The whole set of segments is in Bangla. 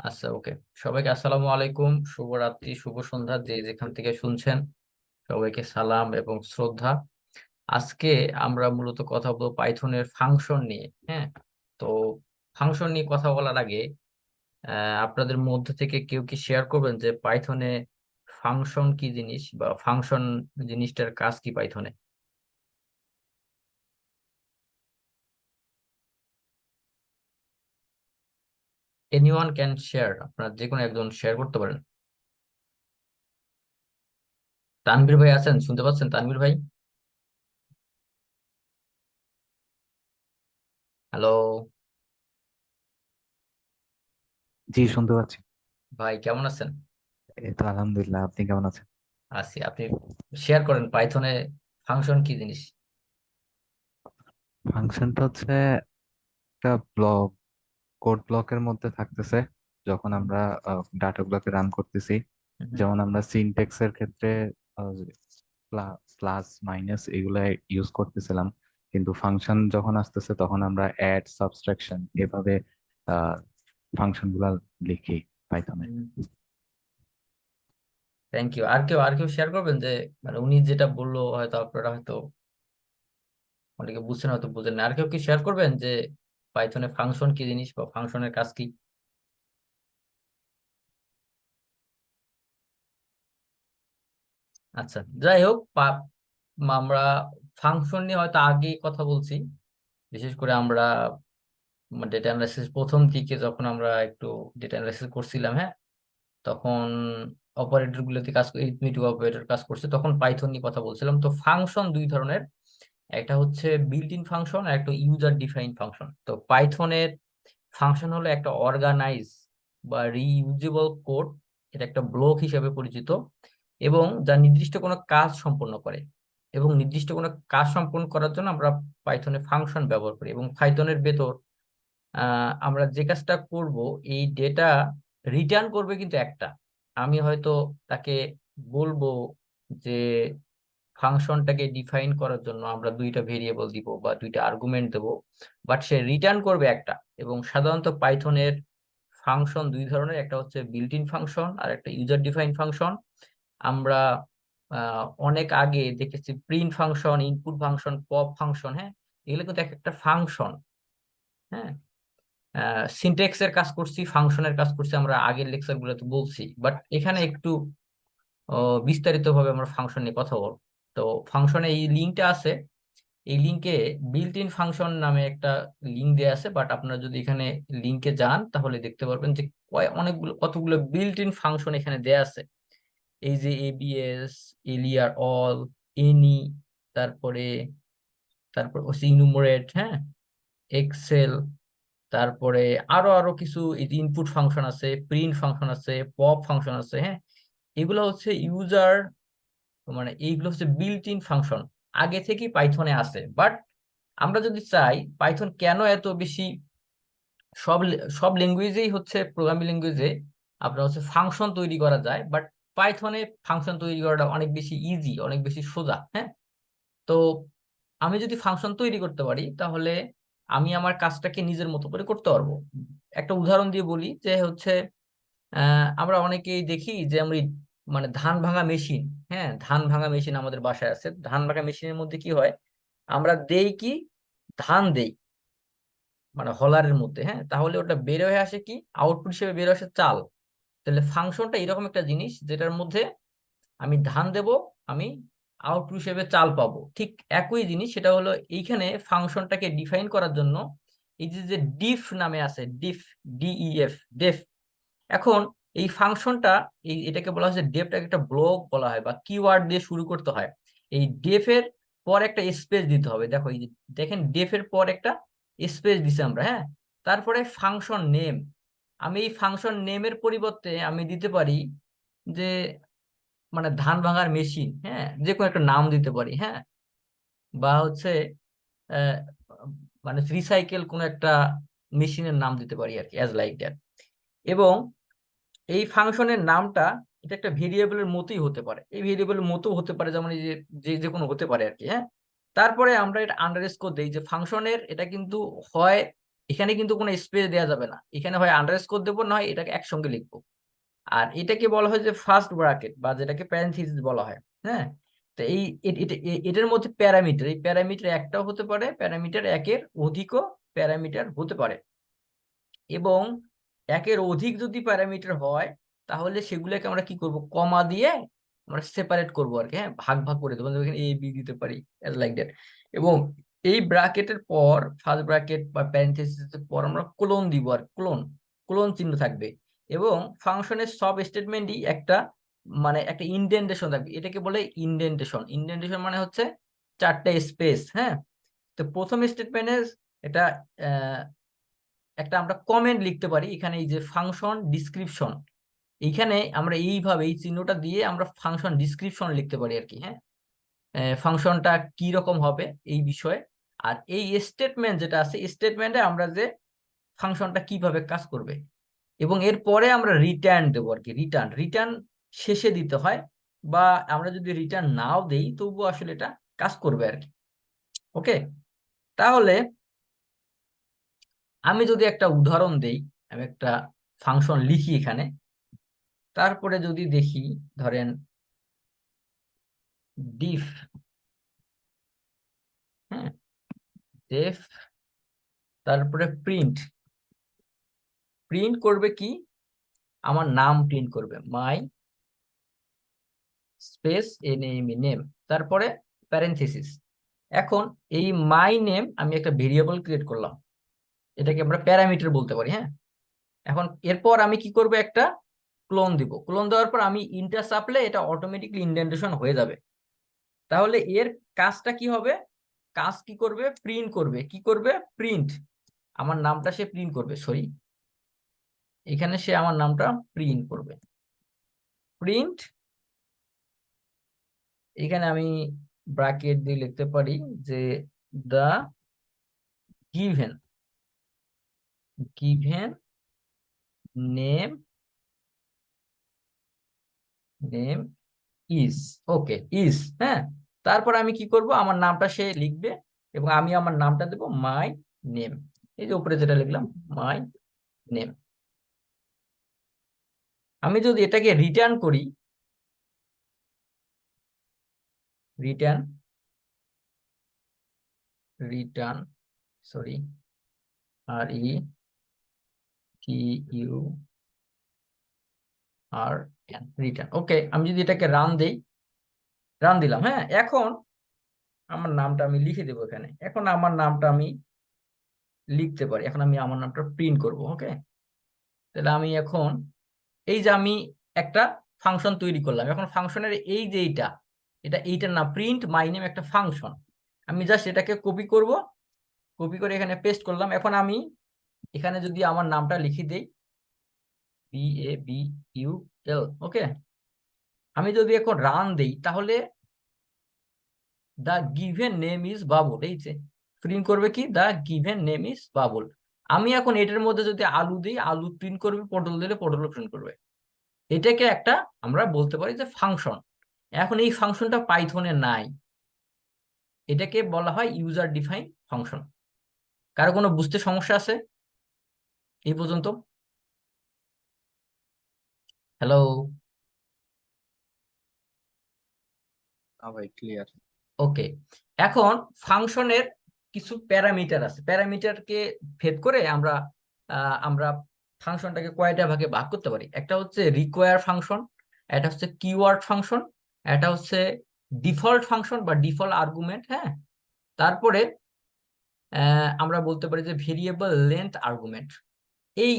আচ্ছা ওকে সবাইকে আসসালামু আলাইকুম। শুভরাত্রি, শুভ সন্ধ্যা যে যেখান থেকে শুনছেন। সবাইকে সালাম এবং শ্রদ্ধা। আজকে আমরা মূলত কথা বলব পাইথনের ফাংশন নিয়ে হ্যাঁ? তো ফাংশন নিয়ে কথা বলার আগে আপনাদের মধ্যে থেকে কেউ কি শেয়ার করবেন যে পাইথনে ফাংশন কি জিনিস বা ফাংশন জিনিসটার কাজ কি পাইথনে? এনিওয়ান ক্যান শেয়ার আপনারা যে কোনো একজন শেয়ার করতে পারেন। তানভীর ভাই আছেন শুনতে পাচ্ছেন তানভীর ভাই? হ্যালো জি শুনতে পাচ্ছি। ভাই কেমন আছেন? এই তো আলহামদুলিল্লাহ আপনি কেমন আছেন? আছি আপনি শেয়ার করেন পাইথনে ফাংশন কি জিনিস? ফাংশনটা হচ্ছে একটা ব্লক কোড ব্লকের মধ্যে থাকতেছে যখন আমরা ডাটা ব্লকে রান করতেছি। যেমন আমরা সিনটেক্স এর ক্ষেত্রে প্লাস মাইনাস এগুলা ইউজ করতেছিলাম। কিন্তু ফাংশন যখন আসতেছে তখন আমরা অ্যাড সাবট্রাকশন এভাবে ফাংশনগুলা লিখি পাইথনে থ্যাংক ইউ আর কেউ আর কেউ শেয়ার করবেন যে মানে উনি যেটা বলল হয়তো আপনারা হয়তো অনেকে বুঝছেন হয়তো বুঝেন না। আর কেউ কি শেয়ার করবেন যে পাইথনে ফাংশন কি জিনিস বা ফাংশনের কাজ কি? আচ্ছা যাই হোক আমরা ফাংশন নিয়ে হয়তো আগেই কথা বলছি। বিশেষ করে আমরা ডেটা অ্যানালাইসিস প্রথম দিকে যখন আমরা একটু ডেটা অ্যানালাইসিস করছিলাম হ্যাঁ? তখন অপারেটর গুলোতে কাজ অপারেটর কাজ করছে, তখন পাইথন নিয়ে কথা বলছিলাম। তো ফাংশন দুই ধরনের। একটা হচ্ছে বিল্ট ইন ফাংশন আর একটা ইউজার ডিফাইন ফাংশন তো পাইথনের ফাংশন হলো একটা অর্গানাইজ বা রিইউজেবল কোড এটা একটা ব্লক হিসেবে পরিচিত এবং যা নির্দিষ্ট কোনো কাজ সম্পন্ন করে এবং নির্দিষ্ট কোনো কাজ সম্পন্ন করার জন্য আমরা পাইথনে ফাংশন ব্যবহার করি এবং পাইথনের ভেতর আমরা যে কাজটা করব, এই ডেটা রিটার্ন করবে কিন্তু একটা। আমি হয়তো তাকে বলব যে ফাংশনটাকে ডিফাইন করার জন্য আমরা দুইটা ভেরিয়েবল দিব বা দুইটা আর্গুমেন্ট দেব। বাট সে রিটার্ন করবে একটা এবং সাধারণত পাইথনের ফাংশন দুই ধরনের, একটা হচ্ছে বিল্ট ইন ফাংশন আর একটা ইউজার ডিফাইন ফাংশন আমরা অনেক আগে দেখেছি print function input function pop function হ্যাঁ? এগুলো কিন্তু এক একটা ফাংশন হ্যাঁ? সিনটেক্সের কাজ করছি ফাংশনের কাজ করছি, আমরা আগের লেকচার গুলোতে বলছি। বাট এখানে একটু বিস্তারিত ভাবে আমরা ফাংশন নিয়ে কথা বলব। তো ফাংশনে এই লিঙ্কটা আছে। এই লিঙ্কে বিল্ট ইন ফাংশন নামে একটা লিঙ্ক দেওয়া আছে বাট আপনারা যদি এখানে লিঙ্কে যান, তাহলে দেখতে পারবেন যে অনেকগুলো, কতগুলো বিল্ট ইন ফাংশন এখানে দেয়া আছে। এই যে এবিএস এলিয়ার অল এনি তারপরে, তারপর ইনুমারেট হ্যাঁ? এক্সেল তারপরে আরও আরও কিছু ইনপুট ফাংশন আছে প্রিন্ট ফাংশন আছে পপ ফাংশন আছে হ্যাঁ? এগুলো হচ্ছে ইউজার মানে এইগুলো হচ্ছে বিল্ট ইন ফাংশন আগে থেকেই পাইথনে আছে বাট আমরা যদি চাই পাইথন কেন এত বেশি সব সব ল্যাঙ্গুয়েজেই হচ্ছে প্রোগ্রামিং ল্যাঙ্গুয়েজে আপনার হচ্ছে ফাংশন তৈরি করা যায় বাট পাইথনে ফাংশন তৈরি করাটা অনেক বেশি ইজি অনেক বেশি সোজা হ্যাঁ? তো আমি যদি ফাংশন তৈরি করতে পারি, তাহলে আমি আমার কাজটাকে নিজের মতো করে করতে পারব। একটা উদাহরণ দিয়ে বলি যে হচ্ছে আমরা অনেকেই দেখি যে এই মানে ধান ভাঙা মেশিন হ্যাঁ? ধান ভাঙা মেশিন আমাদের বাসায় আছে। ধান ভাঙা মেশিনের মধ্যে কি হয়? আমরা দেই কি? ধান দেই মানে হলারের মধ্যে হ্যাঁ? তাহলে ওটা বের হয়ে আসে কি? আউটপুট হিসেবে বের আসে চাল। তাহলে ফাংশনটা এরকম একটা জিনিস যেটার মধ্যে আমি ধান দেব, আমি আউটপুট হিসেবে চাল পাবো। ঠিক একই জিনিস, সেটা হলো এইখানে ফাংশনটাকে ডিফাইন করার জন্য এই যে ডিফ নামে আছে ডিফ ডিইএফ ডেফ এখন এই ফাংশনটা, এই এটাকে বলা হচ্ছে ডেফটাকে একটা ব্লক বলা হয় বা কিওয়ার্ড দিয়ে শুরু করতে হয়। এই ডেফের পর একটা স্পেস দিতে হবে। দেখো, এই দেখেন ডেফের পর একটা স্পেস দিছি আমরা হ্যাঁ? তারপরে ফাংশন নেম আমি এই ফাংশন নেমের পরিবর্তে আমি দিতে পারি যে মানে ধান ভাঙার মেশিন হ্যাঁ? যে কোনো একটা নাম দিতে পারি হ্যাঁ? বা হচ্ছে মানে রিসাইকেল কোনো একটা মেশিনের নাম দিতে পারি আর কি অ্যাজ লাইক দ্যাট এবং এই ফাংশনের নামটা এটা একটা ভেরিয়েবলের মতোই হতে পারে। এই ভেরিয়েবলের মতো হতে পারে, যেমন এই যে যে কোনো হতে পারে আর কি হ্যাঁ? তারপরে আমরা এটা আন্ডার আন্ডারস্কোর দেই, যে ফাংশনের এটা কিন্তু হয়, এখানে কিন্তু কোনো স্পেস দেওয়া যাবে না। এখানে হয় আন্ডারস্কোর দেবো, না হয় এটাকে একসঙ্গে লিখব। আর এটাকে বলা হয় যে ফার্স্ট ব্র্যাকেট বা যেটাকে প্যারেন্থিসিস বলা হয় হ্যাঁ? তো এই এটার মধ্যে প্যারামিটার, এই প্যারামিটার একটাও হতে পারে, প্যারামিটার একের অধিকও প্যারামিটার হতে পারে। এবং একের অধিক যদি প্যারামিটার হয়, তাহলে সেগুলোকে আমরা কি করব? কমা দিয়ে আমরা সেপারেট করব আর কি হ্যাঁ? ভাগ ভাগ করে দেবো। এখানে এ বি দিতে পারি লাইক দ্যাট এবং এই ব্র্যাকেটের পর ফার্স্ট ব্র্যাকেট বা প্যারেন্থেসিসের পর আমরা ক্লোন দিব আর ক্লোন ক্লোন চিহ্ন থাকবে। এবং ফাংশনের সব স্টেটমেন্টই একটা মানে একটা ইনডেন্টেশন থাকবে। এটাকে বলে ইনডেন্টেশন ইনডেন্টেশন মানে হচ্ছে চারটে স্পেস হ্যাঁ? তো প্রথম স্টেটমেন্টে এটা একটা আমরা কমেন্ট লিখতে পারি, এখানে এই যে ফাংশন ডিসক্রিপশন এইখানে আমরা এইভাবে এই চিহ্নটা দিয়ে আমরা ফাংশন ডিসক্রিপশন লিখতে পারি আর কি হ্যাঁ? ফাংশনটা কি রকম হবে এই বিষয়ে, আর এই স্টেটমেন্ট যেটা আছে স্টেটমেন্টে আমরা যে ফাংশনটা কীভাবে কাজ করবে, এবং এরপরে আমরা রিটার্ন দেবো আর কি রিটার্ন রিটার্ন শেষে দিতে হয়, বা আমরা যদি রিটার্ন নাও দেই, তবুও আসলে এটা কাজ করবে আর কি ওকে তাহলে আমি যদি একটা উদাহরণ দেই, আমি একটা ফাংশন লিখি এখানে, তারপরে যদি দেখি, ধরেন ডিফ হ্যাঁ ডেফ তারপরে প্রিন্ট প্রিন্ট করবে কি? আমার নাম প্রিন্ট করবে মাই স্পেস এন এনএমি নেম তারপরে প্যারেন্থেসিস এখন এই মাই নেম আমি একটা ভেরিয়েবল ক্রিয়েট করলাম এটাকে আমরা প্যারামিটার বলতে পারি হ্যাঁ? এখন এরপর আমি কি করব একটা? ক্লোন দিব। ক্লোন দেওয়ার পর আমি ইন্টার চাপলে এটা অটোমেটিকলি ইন্ডেন্টেশন হয়ে যাবে। তাহলে এর কাজটা কি হবে? কাজ কি করবে? প্রিন্ট করবে। কি করবে? প্রিন্ট আমার নামটা সে প্রিন্ট করবে সরি এখানে সে আমার নামটা প্রিন্ট করবে। প্রিন্ট এখানে আমি ব্র্যাকেট দিয়ে লিখতে পারি যে the given given name name is okay is হ্যাঁ? তারপর আমি কি করব? আমার নামটা সে লিখবে এবং আমি আমার নামটা দেব মাই নেম এই যে উপরে যেটা লিখলাম মাই নেম আমি যদি এটাকে রিটার্ন করি return return sorry R E T U R N return okay আমি যদি এটাকে রান দেই রান দিলাম হ্যাঁ? এখন আমার নামটা আমি লিখে দেবো এখানে। এখন আমার নামটা আমি লিখতে পারি। এখন আমি আমার নামটা প্রিন্ট করব ওকে তাহলে আমি এখন, এই যে আমি একটা ফাংশন তৈরি করলাম, এখন ফাংশনের এই যে এইটা, এটা এইটার নাম প্রিন্ট মাই নেম একটা ফাংশন আমি জাস্ট এটাকে কপি করব কপি করে এখানে পেস্ট করলাম। এখন আমি এখানে যদি আমার নামটা লিখে দেই B A B U L okay আমি যদি এখন রান দেই, তাহলে the given name is Babul এই যে প্রিন্ট করবে কি? The given name is Babul আমি এখন এটার মধ্যে যদি আলু দিই, আলু প্রিন্ট করবে, পটল দিলে পটল প্রিন্ট করবে। এটাকে একটা আমরা বলতে পারি যে ফাংশন এখন এই ফাংশনটা পাইথনে নাই। এটাকে বলা হয় ইউজার ডিফাইন ফাংশন কারও কোনো বুঝতে সমস্যা আছে? এই পর্যন্ত। হ্যালো হ্যাঁ ক্লিয়ার ওকে এখন ফাংশনের কিছু প্যারামিটার আছে। প্যারামিটারকে ভেদ করে আমরা আমরা ফাংশনটাকে কয়টা ভাগে ভাগ করতে পারি? একটা হচ্ছে রিকোয়ার ফাংশন এটা হচ্ছে কিওয়ার্ড ফাংশন এটা হচ্ছে ডিফল্ট ফাংশন বা ডিফল্ট আর্গুমেন্ট হ্যাঁ? তারপরে আহ, আমরা বলতে পারি যে ভেরিয়েবল লেন্থ আর্গুমেন্ট এই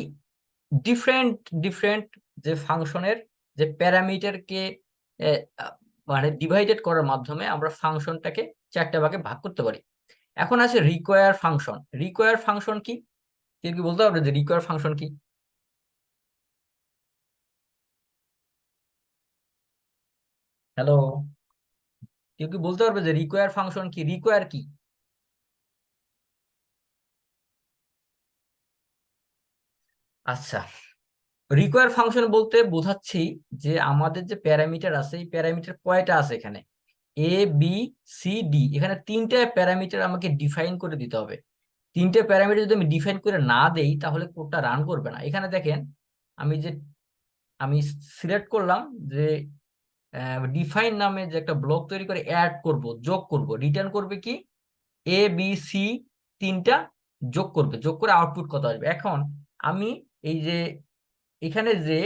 ডিফারেন্ট ডিফারেন্ট যে ফাংশনের যে প্যারামিটারকে মানে ডিভাইডেড করার মাধ্যমে আমরা ফাংশনটাকে চারটা ভাগে ভাগ করতে পারি। এখন আছে রিকোয়ার ফাংশন রিকোয়ার ফাংশন কি? কেউ কি বলতে পারবে যে রিকোয়ার ফাংশন কি? হ্যালো কেউ কি বলতে পারবে যে রিকোয়ার ফাংশন কি? রিকোয়ার কি? আচ্ছা রিকোয়ার ফাংশন বলতে বোঝাচ্ছি যে আমাদের যে প্যারামিটার আছে, এই প্যারামিটার কয়টা আছে এখানে? এ বি সি ডি এখানে তিনটা প্যারামিটার আমাকে ডিফাইন করে দিতে হবে। তিনটে প্যারামিটার যদি আমি ডিফাইন করে না দেই, তাহলে কোডটা রান করবে না। এখানে দেখেন, আমি যে, আমি সিলেক্ট করলাম যে ডিফাইন নামে যে একটা ব্লক তৈরি করে অ্যাড করব, যোগ করব। রিটার্ন করবে কি? এ বি সি তিনটা যোগ করবে। যোগ করে আউটপুট কত আসবে? এখন আমি এই যে এখানে যে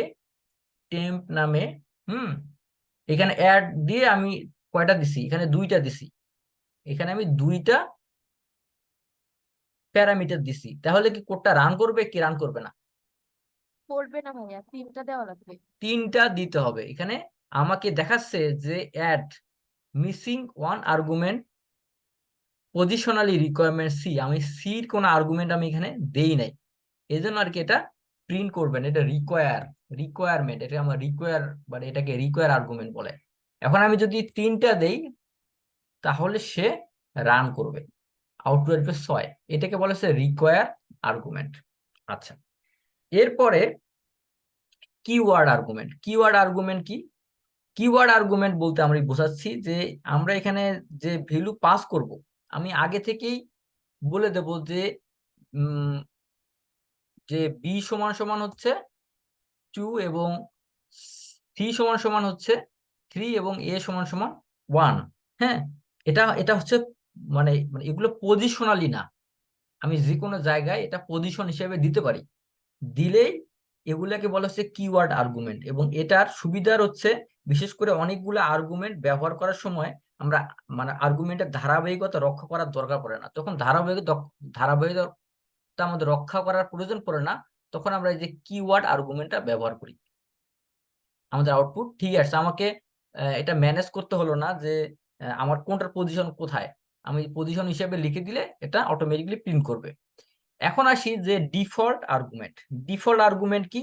টেম্প নামে হুম এখানে অ্যাড দিয়ে আমি কয়টা দিছি? এখানে দুইটা দিছি। এখানে আমি দুইটা প্যারামিটার দিছি। তাহলে কি কোডটা রান করবে কি রান করবে না? করবে না ভাইয়া তিনটা দেওয়া লাগবে। তিনটা দিতে হবে। এখানে আমাকে দেখাচ্ছে যে add missing one argument positionally requirement C আমি সির কোনো আর্গুমেন্ট আমি এখানে দেই নাই। এই জন্য আর কি এটা প্রিন্ট করবেন, এটা রিকোয়ার রিকোয়ারমেন্ট এটা আমার রিকোয়ার মানে এটাকে রিকোয়ার আর্গুমেন্ট বলে। এখন আমি যদি তিনটা দেই, তাহলে সে রান করবে। আউটপুট ছয়, এটাকে বলে হচ্ছে রিকোয়ার আর্গুমেন্ট আচ্ছা এরপরে কিওয়ার্ড আর্গুমেন্ট কিওয়ার্ড আর্গুমেন্ট কি? কিওয়ার্ড আর্গুমেন্ট বলতে আমরা বোঝাচ্ছি যে আমরা এখানে যে ভ্যালু পাস করব, আমি আগে থেকেই বলে দেব যে যে বি সমান সমান হচ্ছে টু এবং সি সমান সমান হচ্ছে থ্রি এবং এ সমান সমান ওয়ান হ্যাঁ? এটা এটা হচ্ছে মানে মানে এগুলো পজিশনালি না। আমি যে কোনো জায়গায় এটা পজিশন হিসেবে দিতে পারি। দিলেই এগুলাকে বলা হচ্ছে কিওয়ার্ড আর্গুমেন্ট এবং এটার সুবিধার হচ্ছে বিশেষ করে অনেকগুলো আর্গুমেন্ট ব্যবহার করার সময় আমরা মানে আর্গুমেন্টের ধারাবাহিকতা রক্ষা করার দরকার পড়ে না। তখন ধারাবাহিক ধারাবাহিকতা আমাদের রক্ষা করার প্রয়োজন পড়ে না, তখন আমরা এই যে কিওয়ার্ড আর্গুমেন্টটা ব্যবহার করি। আমাদের আউটপুট ঠিক আছে আমাকে এটা ম্যানেজ করতে হলো না যে আমার কোনটার পজিশন কোথায়। আমি পজিশন হিসেবে লিখে দিলে এটা অটোমেটিকলি প্রিন্ট করবে। এখন আসি যে ডিফল্ট আর্গুমেন্ট ডিফল্ট আর্গুমেন্ট কি?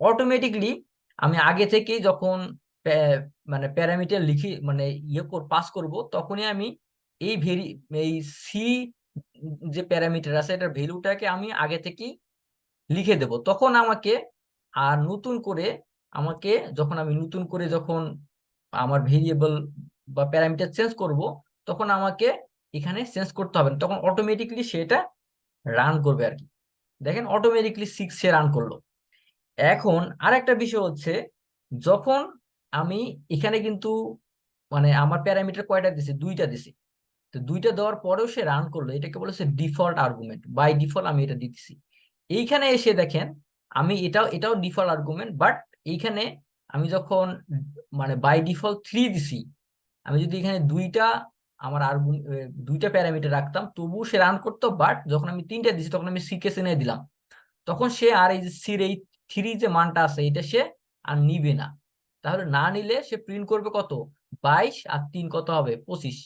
অটোমেটিকলি আমি আগে থেকেই যখন মানে প্যারামিটার লিখি মানে ইয়ে পাস করব, তখনই আমি এই ভেরি এই সি যে প্যারামিটার আছে, এটার ভ্যালুটাকে আমি আগে থেকেই লিখে দেব। তখন আমাকে আর নতুন করে আমাকে যখন আমি নতুন করে যখন আমার ভেরিয়েবল বা প্যারামিটার চেঞ্জ করব, তখন আমাকে এখানে চেঞ্জ করতে হবে। তখন অটোমেটিকলি সেটা রান করবে আর কি। দেখেন অটোমেটিকলি সিক্স সে রান করল। এখন আরেকটা বিষয় হচ্ছে, যখন আমি এখানে কিন্তু মানে আমার প্যারামিটার কয়টা দিছি? দুইটা দিছি। তো দুইটা দেওয়ার পরেও সে রান করল, এটাকে বলেছে ডিফল্ট আর্গুমেন্ট বাই ডিফল্ট আমি এটা দিতেছি। এইখানে এসে দেখেন, আমি এটাও এটাও ডিফল্ট আর্গুমেন্ট বাট এইখানে আমি যখন মানে বাই ডিফল্ট থ্রি দিছি, আমি যদি এখানে দুইটা আমার আর্গু দুইটা প্যারামিটার রাখতাম, তবুও সে রান করতো বাট যখন আমি তিনটা দিছি, তখন আমি সি কে এনে দিলাম। তখন সে আর এই যে সির এই থ্রি যে মানটা আছে, এটা সে আর নিবে না। তাহলে না নিলে সে প্রিন্ট করবে কত? বাইশ আর তিন কত হবে? পঁচিশ।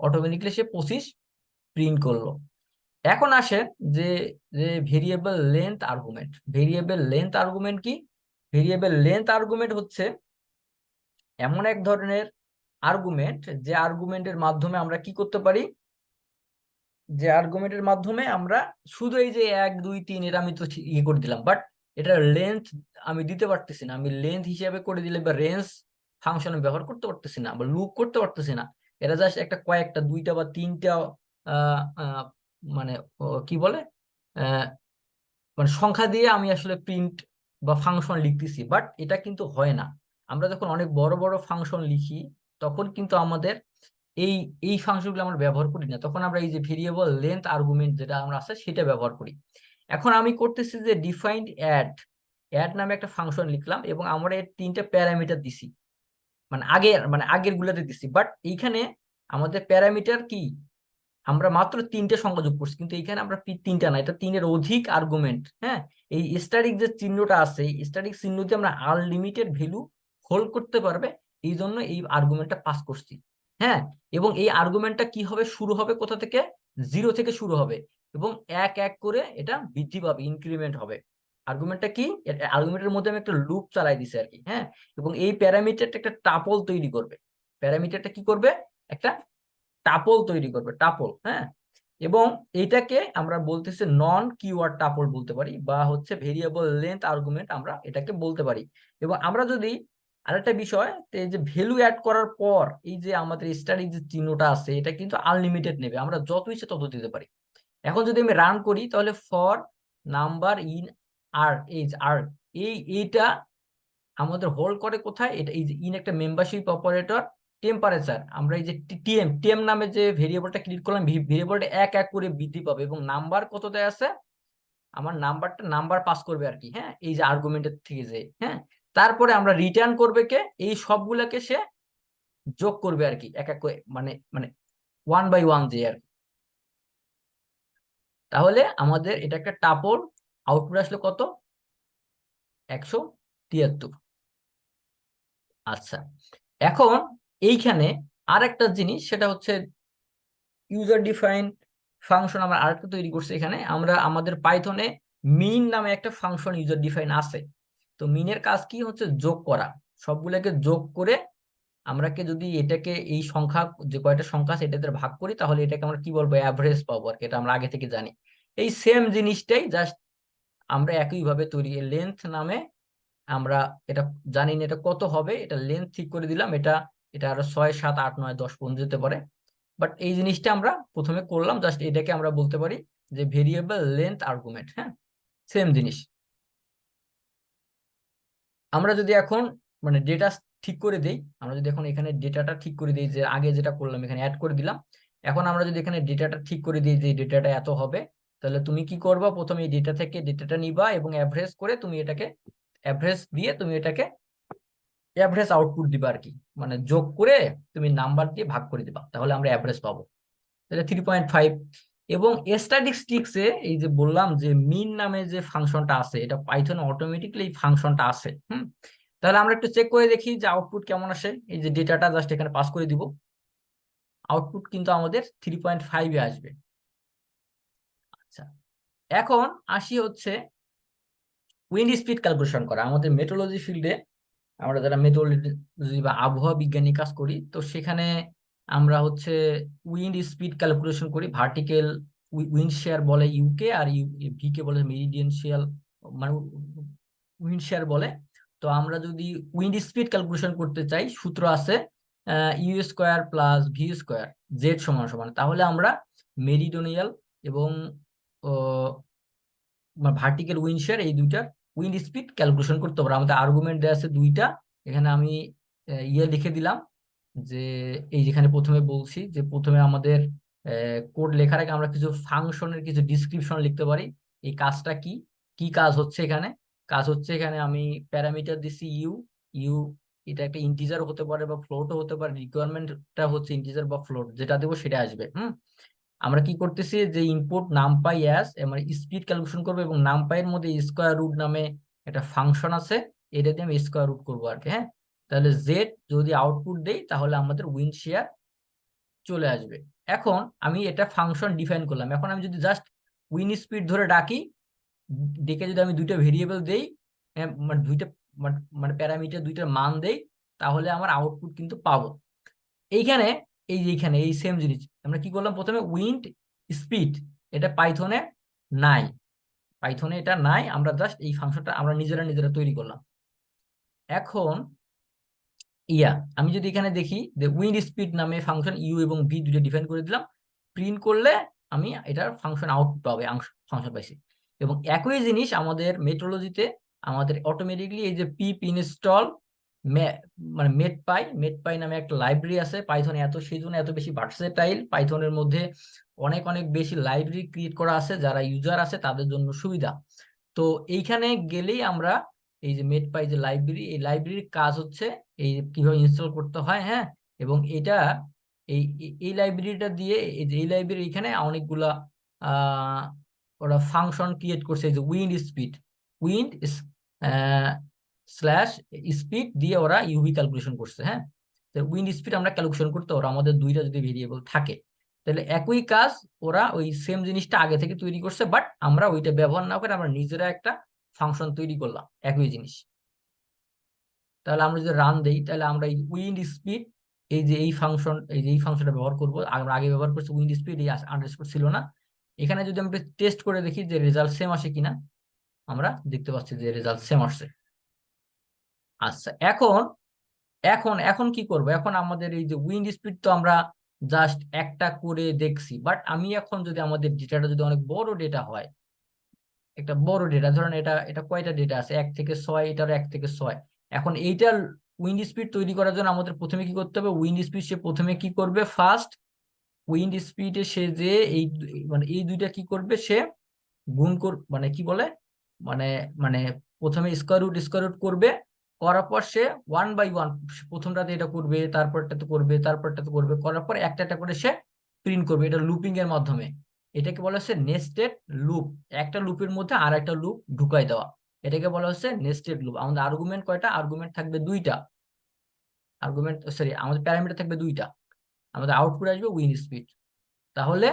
অটোমেটিকলি সে পঁচিশ প্রিন্ট করল। এখন আসে যে যে variable length argument variable length argument কি? ভেরিয়েবল লেন্থ আর্গুমেন্ট হচ্ছে এমন এক ধরনের আর্গুমেন্ট যে আর্গুমেন্টের মাধ্যমে আমরা কি করতে পারি? যে আর্গুমেন্টের মাধ্যমে আমরা শুধু এই যে এক, দুই, তিন, এটা আমি তো ইয়ে করে দিলাম বাট এটা লেন্থ আমি দিতে পারতেছি না। আমি লেন্থ হিসেবে করে দিলে বা রেঞ্জ ফাংশন ব্যবহার করতে পারতেছি না বা লুপ করতে পারতেছি না। এটা জাস্ট একটা কয়েকটা, দুইটা বা তিনটা মানে কি বলে? মানে সংখ্যা দিয়ে আমি আসলে প্রিন্ট বা ফাংশন লিখতেছি বাট এটা কিন্তু হয় না। আমরা যখন অনেক বড় বড় ফাংশন লিখি, তখন কিন্তু আমাদের এই এই ফাংশনগুলো আমরা ব্যবহার করি না। তখন আমরা এই যে ভেরিয়েবল লেন্থ আর্গুমেন্ট যেটা আমরা আছে, সেটা ব্যবহার করি। এখন আমি করতেছি যে ডিফাইন্ড অ্যাড অ্যাড নামে একটা ফাংশন লিখলাম এবং আমরা এর তিনটা প্যারামিটার দিছি। মানে আগে মানে আগের গুলাতে দিচ্ছি বাট এইখানে আমাদের প্যারামিটার কি? আমরা মাত্র তিনটে সংখ্যা যোগ করছি, কিন্তু এখানে আমরা তিনটা না, এটা তিনের অধিক আর্গুমেন্ট হ্যাঁ? এই স্ট্যাটিক যে চিহ্নটা আছে স্ট্যাটিক চিহ্ন দিয়ে আমরা আনলিমিটেড ভ্যালু হোল্ড করতে পারবে এই জন্য এই আর্গুমেন্টটা পাস করছি হ্যাঁ? এবং এই আর্গুমেন্টটা কি হবে? শুরু হবে কোথা থেকে? জিরো থেকে শুরু হবে। এবং এক এক করে এটা বৃদ্ধি পাবে ইনক্রিমেন্ট হবে। আর্গুমেন্টটা কি? আর্গুমেন্টের মধ্যে আমি একটা লুপ চালাই দিছি আর কি হ্যাঁ? এবং এই প্যারামিটারটা একটা টাপল তৈরি করবে। প্যারামিটারটা কি করবে? একটা টাপল তৈরি করবে টাপল হ্যাঁ? এবং এইটাকে আমরা বলতেছি নন কিওয়ার্ড টাপল বলতে পারি, বা হচ্ছে ভেরিয়েবল লেন্থ আর্গুমেন্ট আমরা এটাকে বলতে পারি। এবং আমরা যদি আরেকটা বিষয় যে ভ্যালু অ্যাড করার পর, এই যে আমাদের স্টাডি যে চিহ্নটা আছে, এটা কিন্তু আনলিমিটেড নেবে, আমরা যত ইচ্ছে তত দিতে পারি। এখন যদি আমি রান করি, তাহলে for number in args আর এই, এইটা আমাদের হোল্ড করে কোথায়? এটা এই যে ইন একটা মেম্বারশিপ অপারেটর টেম্পারেচার আমরা এই যে টিএম টিএম নামে যে ভেরিয়েবলটা ক্লিক করলাম ভেরিয়েবলটা এক এক করে বৃদ্ধি পাবে এবং নাম্বার কত দেয় আছে? আমার নাম্বারটা নাম্বার পাস করবে আর কি হ্যাঁ? এই যে আর্গুমেন্টের থেকে যে হ্যাঁ? তারপরে আমরা রিটার্ন করবে কে? এই সবগুলাকে সে যোগ করবে আর কি, এক এক করে মানে মানে ওয়ান বাই ওয়ান যে আর তাহলে আমাদের এটা একটা টাপল আউটপুট আসলো কত? একশো তিয়াত্তর। আচ্ছা এখন এইখানে আর একটা জিনিস, সেটা হচ্ছে ইউজার ডিফাইন ফাংশন আমরা আরেকটা তৈরি করছি এখানে। আমরা আমাদের পাইথনে মিন নামে একটা ফাংশন ইউজার ডিফাইন আছে। তো মিনের কাজ কি হচ্ছে? যোগ করা। সবগুলোকে যোগ করে আমরাকে যদি এটাকে এই সংখ্যা, যে কয়টা সংখ্যা আছে এটাতে ভাগ করি, তাহলে এটাকে আমরা কি বলব? অ্যাভারেজ পাবো আর কি। এটা আমরা আগে থেকে জানি। এই সেম জিনিসটাই জাস্ট আমরা একইভাবে তৈরি লেন্থ নামে আমরা এটা জানি না এটা কত হবে, এটা লেন্থ ঠিক করে দিলাম, এটা এটা আরও ছয়, সাত, আট, নয়, দশ পর্যন্ত যেতে পারে। বাট এই জিনিসটা আমরা প্রথমে করলাম জাস্ট এটাকে আমরা বলতে পারি যে ভেরিয়েবল লেন্থ আর্গুমেন্ট হ্যাঁ? সেম জিনিস। আমরা যদি এখন মানে ডেটা ঠিক করে দেই, আমরা যদি এখন এখানে ডেটাটা ঠিক করে দিই যে আগে যেটা করলাম এখানে অ্যাড করে দিলাম, এখন আমরা যদি এখানে ডেটাটা ঠিক করে দিই যে ডেটাটা এত হবে তাহলে তুমি কি করবা? প্রথমে এই ডেটা থেকে ডেটাটা নিবা এবং অ্যাভারেজ করে তুমি এটাকে অ্যাভারেজ দিয়ে তুমি এটাকে অ্যাভারেজ আউটপুট দিবা আর কি। মানে যোগ করে তুমি নাম্বার দিয়ে ভাগ করে দিবা, তাহলে আমরা অ্যাভারেজ পাবো। তাহলে থ্রি পয়েন্ট ফাইভ এবং স্ট্যাটিস্টিক্সে এই যে বললাম যে মিন নামে যে ফাংশনটা আছে, এটা পাইথন অটোমেটিকলি এই ফাংশনটা আছে, হুম? তাহলে আমরা একটু চেক করে দেখি যে আউটপুট কেমন আসে। এই যে ডেটাটা জাস্ট এখানে পাস করে দিব। আউটপুট কিন্তু আমাদের থ্রি পয়েন্ট ফাইভে আসবে। আচ্ছা এখন আসি হচ্ছে উইন্ড স্পিড ক্যালকুলেশন করা। আমাদের মেট্রোলজি ফিল্ডে আমরা যারা মেট্রোলজি বা আবহাওয়া বিজ্ঞানী কাজ করি, তো সেখানে আমরা হচ্ছে উইন্ড স্পিড ক্যালকুলেশন করি। ভার্টিক্যাল উইন্ড শেয়ার বলে ইউকে আর ভি কে বলে মেরিডিয়ানশিয়াল মানে উইন্ড শেয়ার বলে। তো আমরা যদি উইন্ড স্পিড ক্যালকুলেশন করতে চাই, সূত্র আছে U square plus V square Z সমান সমান। তাহলে আমরা মেরিডোনিয়াল এবং ভার্টিক্যাল উইন্ড শেয়ার এই দুইটার উইন্ড স্পিড ক্যালকুলেশন করতে পারব আমাদের আর্গুমেন্ট দেওয়া আছে দুইটা। এখানে আমি ইয়ে লিখে দিলাম যে, এই যেখানে প্রথমে বলছি যে, প্রথমে আমাদের কোড লেখার আগে আমরা কিছু ফাংশনের কিছু ডিসক্রিপশন লিখতে পারি। এই কাজটা কি? কি কাজ হচ্ছে এখানে? কাজ হচ্ছে এখানে আমি প্যারামিটার দিছি ইউ ইউ এটা একটা ইন্টিজার হতে পারে বা ফ্লোটও হতে পারে। রিকোয়ারমেন্টটা হচ্ছে ইন্টিজার বা ফ্লোট যেটা দেবো সেটা আসবে, হুম? আমরা কি করতেছি যে ইনপুট নামপাই অ্যাস মানে স্পিড ক্যালকুলেশন করব এবং নামপাই এর মধ্যে স্কোয়ার রুট নামে একটা ফাংশন আছে, এটা দিয়ে আমি স্কোয়ার রুট করব আর কি হ্যাঁ? তাহলে জেড যদি আউটপুট দেই, তাহলে আমাদের উইন্ড শেয়ার চলে আসবে। এখন আমি এটা ফাংশন ডিফাইন করলাম। এখন আমি যদি জাস্ট উইন স্পিড ধরে ডাকি, ডেকে যদি আমি দুইটা ভেরিয়েবল দেই মানে দুইটা মানে প্যারামিটার দুইটার মান দেই, তাহলে আমার আউটপুট কিন্তু পাবো। এইখানে এই এইখানে এই সেম জিনিস। আমরা কি করলাম? প্রথমে উইন্ড স্পিড এটা পাইথনে নাই। পাইথনে এটা নাই, আমরা জাস্ট এই ফাংশনটা আমরা নিজেরা নিজেরা তৈরি করলাম। এখন, ইয়া, আমি যদি এখানে দেখি যে উইন্ড স্পিড নামে ফাংশন ইউ এবং ভি দুটো ডিফাইন করে দিলাম প্রিন্ট করলে আমি এটার ফাংশন আউটপুট পাবে ফাংশন পাইছি। এবং একই জিনিস আমাদের মেট্রোলজিতে আমাদের অটোমেটিকলি এই যে পিপ ইনস্টল মানে মেট পাই মেট পাই নামে একটা লাইব্রেরি আছে পাইথনে এত, সেই জন্য এত বেশি ভার্সেটাইল পাইথনের মধ্যে অনেক অনেক বেশি লাইব্রেরি ক্রিয়েট করা আছে, যারা ইউজার আছে, তাদের জন্য সুবিধা। তো এইখানে গেলেই আমরা এই যে মেট পাই যে লাইব্রেরি এই লাইব্রেরির কাজ হচ্ছে এই কীভাবে ইনস্টল করতে হয় হ্যাঁ? এবং এটা এই এই লাইব্রেরিটা দিয়ে, এই যে, এই লাইব্রেরি এখানে অনেকগুলা আহ ওরা ফাংশন ক্রিয়েট করছে, এই যে wind speed wind slash speed দিয়ে ওরা ইউভি ক্যালকুলেশন করছে হ্যাঁ? তো উইন্ড স্পিড আমরা ক্যালকুলেশন করতে ওরা আমাদের দুইটা যদি ভেরিয়েবল থাকে। তাহলে একই কাজ ওরা ওই সেম জিনিসটা আগে থেকে তৈরি করছে বাট আমরা ওইটা ব্যবহার না করে আমরা নিজেরা একটা ফাংশন তৈরি করলাম, একই জিনিস। তাহলে আমরা যদি রান দেই, তাহলে আমরা এই উইন্ড স্পিড এই যে এই ফাংশন এই যে এই ফাংশনটা ব্যবহার করব, আমরা আগে ব্যবহার করছি উইন্ড স্পিড এই আন্ডারস্কোর ছিল না। এখানে যদি আমরা টেস্ট করে দেখি যে রেজাল্ট সেম আসে কিনা, আমরা দেখতে পাচ্ছি যে রেজাল্ট সেম আসছে। আচ্ছা এখন এখন এখন কি করব? এখন আমাদের এই যে উইন্ড স্পিড তো আমরা জাস্ট একটা করে দেখছি বাট আমি এখন যদি আমাদের ডেটাটা যদি অনেক বড় ডেটা হয়, একটা বড় ডেটা ধরেন এটা এটা কয়টা ডেটা আছে? এক থেকে ছয় এটার এক থেকে ছয়। এখন এইটার উইন্ড স্পিড তৈরি করার জন্য আমাদের প্রথমে কি করতে হবে? উইন্ড স্পিড সে প্রথমে কি করবে? ফার্স্ট উইন্ড স্পিডে সে যে এই মানে এই দুইটা কি করবে? সে গুণ কর মানে কি বলে? মানে মানে প্রথমে স্কোয়ার রুট স্কোয়ার রুট করবে। করার পর সে ওয়ান বাই ওয়ান প্রথমটাতে এটা করবে তারপরটাতে করবে তারপরটাতে করবে, করার পর একটা একটা করে সে প্রিন্ট করবে, এটা লুপিং এর মাধ্যমে। এটাকে বলা হচ্ছে নেস্টেড লুপ একটা লুপের মধ্যে আর একটা লুপ ঢুকাই দেওয়া। এটাকে বলা হচ্ছে নেস্টেড লুপ আমাদের আর্গুমেন্ট কয়টা? আর্গুমেন্ট থাকবে দুইটা। আর্গুমেন্ট সরি আমাদের প্যারামিটার থাকবে দুইটা। আমাদের আউটপুট আসবে উইন স্পিড তাহলে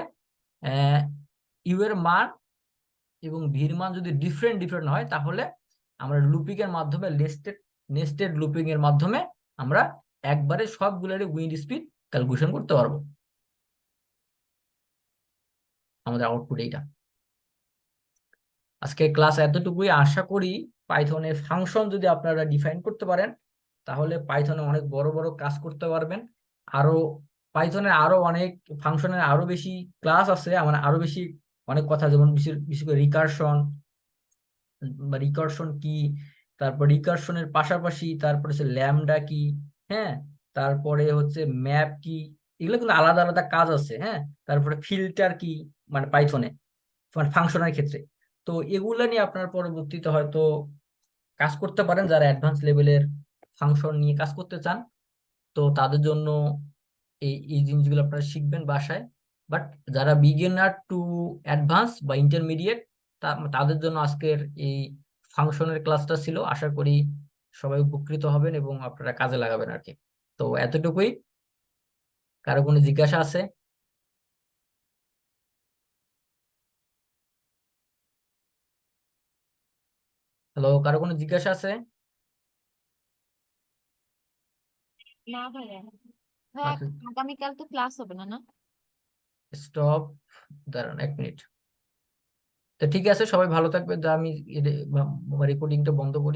ইউ এর মান এবং ভির মান যদি ডিফারেন্ট ডিফারেন্ট হয়, তাহলে আমরা লুপিং এর মাধ্যমে নেস্টেড নেস্টেড লুপিং এর মাধ্যমে আমরা একবারে সবগুলোরই উইন্ড স্পিড ক্যালকুলেশন করতে পারব। আমাদের আউটপুট এইটা। আজকে ক্লাস এতটুকুই। আশা করি পাইথনের ফাংশন যদি আপনারা ডিফাইন করতে পারেন, তাহলে পাইথনে অনেক বড় বড় কাজ করতে পারবেন। আরও পাইথনের আরও অনেক ফাংশনের আরও বেশি ক্লাস আছে। আমার আরও বেশি অনেক কথা, যেমন বিশেষ বিশেষ করে রিকারশন বা রিকারশন কি? তারপর রিকারশনের পাশাপাশি, তারপরে হচ্ছে ল্যামডা কি হ্যাঁ? তারপরে হচ্ছে ম্যাপ কি এগুলো কিন্তু আলাদা আলাদা কাজ আছে হ্যাঁ? তারপরে ফিল্টার কি মানে পাইথনে মানে ফাংশনের ক্ষেত্রে। তো এগুলা নিয়ে আপনার পরবর্তীতে হয়তো কাজ করতে পারেন, যারা অ্যাডভান্স লেভেলের ফাংশন নিয়ে কাজ করতে চান। তো তাদের জন্য এই এই জিনিসগুলো আপনারা শিখবেন বাসায়। বাট যারা বিগিনার টু অ্যাডভান্স বা ইন্টারমিডিয়েট তাদের জন্য আজকের এই ফাংশনের ক্লাসটা ছিল আশা করি সবাই উপকৃত হবেন এবং আপনারা কাজে লাগাবেন আর কি। তো এতটুকুই। কারও কোনো জিজ্ঞাসা আছে? হ্যালো কারও কোনো জিজ্ঞাসা আছে? না ভাইয়া। ভাইয়া আচ্ছা। আগামীকাল তো ক্লাস হবে না না? স্টপ দাঁড়ান এক মিনিট তো ঠিক আছে সবাই ভালো থাকবে আমি রেকর্ডিংটা বন্ধ করি।